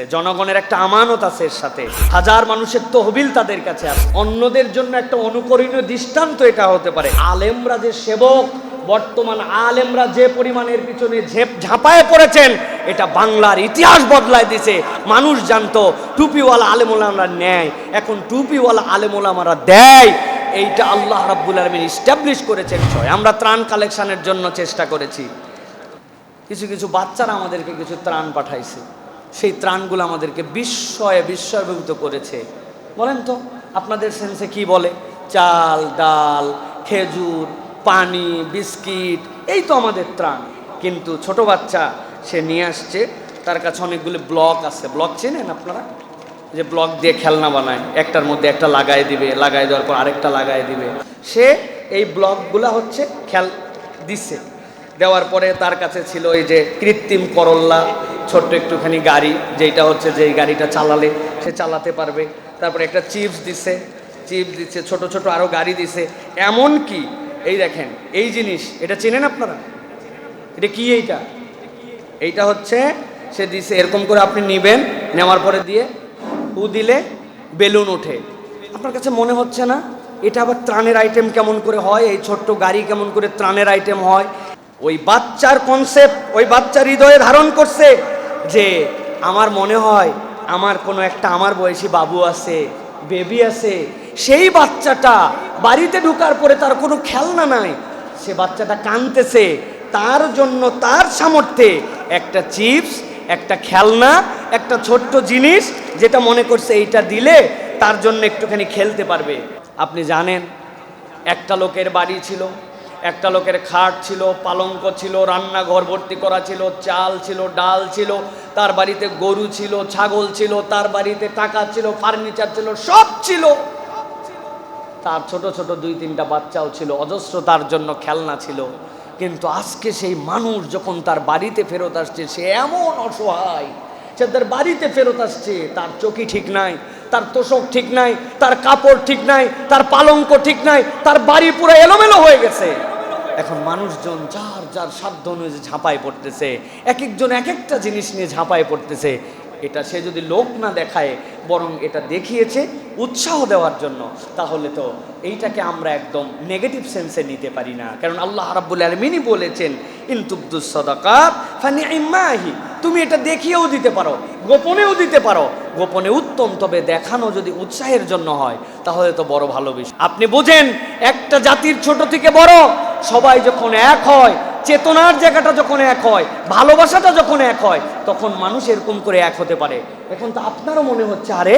জনগণের একটা আমানত আছে এর সাথে। হাজার মানুষের তহবিল তাদের কাছে আছে। অন্যদের জন্য একটা অনুকরণীয় দৃষ্টান্ত এটা হতে পারে। আলেমরা যে সেবক, বর্তমান আলেমরা যে পরিমাণের পিছনে ঝেপ ঝাঁপায় পড়েছেন, এটা বাংলার ইতিহাস বদলায় দিছে। মানুষ জানতো, টুপিওয়ালা আলেমোলামরা নেয়। এখন টুপিওয়ালা আলেমোলামারা দেয়। এইটা আল্লাহ রাব্বুল আলমিন ইস্টাবলিশ করেছেন ছয়। আমরা ত্রাণ কালেকশনের জন্য চেষ্টা করেছি। কিছু কিছু বাচ্চারা আমাদেরকে কিছু ত্রাণ পাঠাইছে। সেই ত্রাণগুলো আমাদেরকে বিস্ময়ে বিস্ময়ভূত করেছে। বলেন তো, আপনাদের সেন্সে কি বলে? চাল, ডাল, খেজুর, পানি, বিস্কিট, এই তো আমাদের ত্রাণ। কিন্তু ছোট বাচ্চা সে নিয়ে আসছে, তার কাছে অনেকগুলি ব্লক আছে। ব্লক চেনেন আপনারা? যে ব্লক দিয়ে খেলনা বানায়। একটার মধ্যে একটা লাগাই দিবে লাগাই দেওয়ার পর আরেকটা লাগাই দিবে। সে এই ব্লকগুলা হচ্ছে খেল দিচ্ছে দেওয়ার পরে তার কাছে ছিল এই যে কৃত্রিম করল্লা ছোট্ট একটুখানি গাড়ি যেটা হচ্ছে যে গাড়িটা চালালে সে চালাতে পারবে। তারপরে একটা চিপস দিছে, চিপস দিচ্ছে ছোট ছোট আরও গাড়ি দিছে। এমন কি? এই দেখেন, এই জিনিস, এটা চেনেন আপনারা? এটা কি এইটা? এইটা হচ্ছে, সে দিছে, এরকম করে আপনি নেবেন, নেওয়ার পরে দিয়ে হু দিলে বেলুন ওঠে। আপনার কাছে মনে হচ্ছে না? এটা আবার ত্রাণের আইটেম কেমন করে হয়? এই ছোট্ট গাড়ি কেমন করে ত্রাণের আইটেম হয়? ওই বাচ্চার কনসেপ্ট ওই বাচ্চার হৃদয়ে ধারণ করছে। যে আমার মনে হয় আমার কোনো একটা আমার বয়সী বাবু আছে, বেবি আছে, সেই বাচ্চাটা বাড়িতে ঢুকার পরে তার কোনো খেলনা নাই। সে বাচ্চাটা কাঁদতেছে। তার জন্য তার সামর্থ্যে একটা চিপস, একটা খেলনা, একটা ছোট্ট জিনিস যেটা মনে করছে এইটা দিলে তার জন্য একটুখানি খেলতে পারবে। আপনি জানেন, একটা লোকের বাড়ি ছিল। একটা লোকের খাট ছিল, পালঙ্ক ছিল, রান্নাঘর ভর্তি করা ছিল, চাল ছিল, ডাল ছিল, তার বাড়িতে গরু ছিল, ছাগল ছিল, তার বাড়িতে টাকা ছিল, ফার্নিচার ছিল, সব ছিল। তার ছোট ছোট দুই তিনটা বাচ্চাও ছিল, অজস্র তার জন্য খেলনা ছিল। কিন্তু আজকে সেই মানুষ যখন তার বাড়িতে ফেরত আসছে, সে এমন অসহায়, সে তার বাড়িতে ফেরত আসছে, তার চোখই ঠিক নাই, তার তোষক ঠিক নাই, তার কাপড় ঠিক নাই, তার পালঙ্ক ঠিক নাই, তার বাড়ি পুরো এলোমেলো হয়ে গেছে। এখন মানুষজন যার যার সাধ্য অনুযায়ী ঝাঁপায় পড়তেছে এক একজন এক একটা জিনিস নিয়ে ঝাঁপায় পড়তেছে, এটা সে যদি লোক না দেখায়, বরং এটা দেখিয়েছে উৎসাহ দেওয়ার জন্য, তাহলে তো এইটাকে আমরা একদম নেগেটিভ সেন্সে নিতে পারি না। কারণ আল্লাহ রাব্বুল আলমিনই বলেছেন ইনতুবদুস ফানি ইম্মাহি তুমি এটা দেখিয়েও দিতে পারো, গোপনেও দিতে পারো, গোপনে উত্তম, তবে দেখানো যদি উৎসাহের জন্য হয়, তাহলে তো বড় ভালো বিষয়। আপনি বুঝেন, একটা জাতির ছোট থেকে বড় সবাই যখন এক হয়, চেতনার জায়গাটা যখন এক হয়, ভালোবাসাটা যখন এক হয়, তখন মানুষ এরকম করে এক হতে পারে। এখন তো আপনারও মনে হচ্ছে, আরে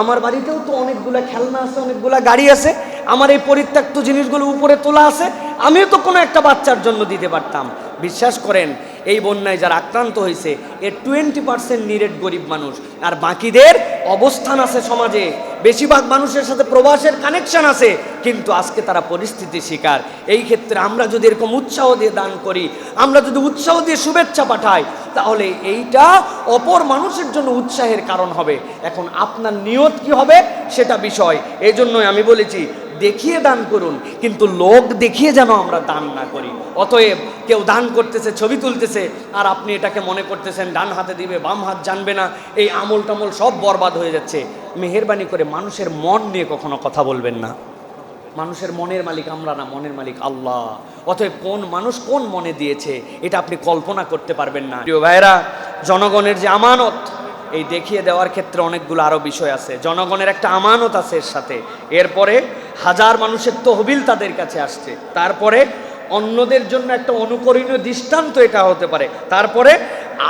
আমার বাড়িতেও তো অনেকগুলো খেলনা আছে, অনেকগুলা গাড়ি আছে, আমার এই পরিত্যক্ত জিনিসগুলো উপরে তোলা আছে, আমিও তো কোনো একটা বাচ্চার জন্য দিতে পারতাম। বিশ্বাস করেন এই বন্যায় যারা আক্রান্ত হয়েছে, এর টোয়েন্টি পার্সেন্ট নিরেট গরিব মানুষ। আর বাকিদের অবস্থান আছে সমাজে। বেশিরভাগ মানুষের সাথে প্রবাসের কানেকশন আছে, কিন্তু আজকে তারা পরিস্থিতি শিকার। এই ক্ষেত্রে আমরা যদি এরকম উৎসাহ দিয়ে দান করি, আমরা যদি উৎসাহ দিয়ে শুভেচ্ছা পাঠাই, তাহলে এইটা অপর মানুষের জন্য উৎসাহের কারণ হবে। এখন আপনার নিয়ত কি হবে, সেটা বিষয়। এই জন্যই আমি বলেছি দেখিয়ে দান করুন, কিন্তু লোক দেখিয়ে যেন আমরা দান না করি। অতএব কেউ দান করতেছে, ছবি তুলতেছে, আর আপনি এটাকে মনে করতেছেন, ডান হাতে দিবে, বাম হাত জানবে না, এই আমল টামল সব বরবাদ হয়ে যাচ্ছে। মেহেরবানি করে মানুষের মন নিয়ে কখনো কথা বলবেন না। মানুষের মনের মালিক আমরা না, মনের মালিক আল্লাহ। অতএব কোন মানুষ কোন মনে দিয়েছে, এটা আপনি কল্পনা করতে পারবেন না। প্রিয় ভাইরা জনগণের যে আমানত, এই দেখিয়ে দেওয়ার ক্ষেত্রে অনেকগুলো আরও বিষয় আছে। জনগণের একটা আমানত আছে এর সাথে। এরপরে হাজার মানুষের তহবিল তাদের কাছে আসছে। তারপরে অন্যদের জন্য একটা অনুকরণীয় দৃষ্টান্ত এটা হতে পারে। তারপরে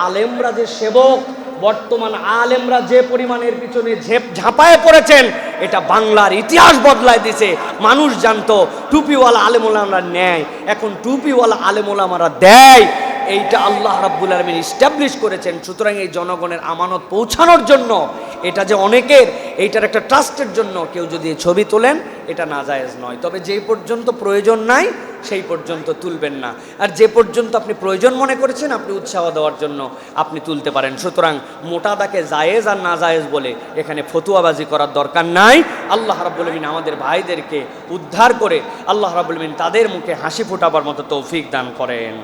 আলেমরা যে সেবক, বর্তমান আলেমরা যে পরিমাণের পিছনে ঝেপ ঝাঁপায় পড়েছেন, এটা বাংলার ইতিহাস বদলায় দিছে। মানুষ জানতো, টুপিওয়ালা আলেমোলামরা নেয়, এখন টুপিওয়ালা আলেমোলামারা দেয়। এইটা আল্লাহ রাব্বুল আলমিন ইস্টাবলিশ করেছেন। সুতরাং এই জনগণের আমানত পৌঁছানোর জন্য, এটা যে অনেকের, এইটার একটা ট্রাস্টের জন্য কেউ যদি ছবি তোলেন, এটা নাজায়েজ নয়। তবে যেই পর্যন্ত প্রয়োজন নাই, সেই পর্যন্ত তুলবেন না। আর যে পর্যন্ত আপনি প্রয়োজন মনে করেছেন, আপনি উৎসাহ দেওয়ার জন্য আপনি তুলতে পারেন। সুতরাং মোটা দাকে জায়েজ আর না জায়েজ বলে এখানে ফতুয়াবাজি করার দরকার নাই। আল্লাহ রাবুলমিন আমাদের ভাইদেরকে উদ্ধার করে আল্লাহ রাবুলমিন তাদের মুখে হাসি ফোটাবার মতো তৌফিক দান করেন।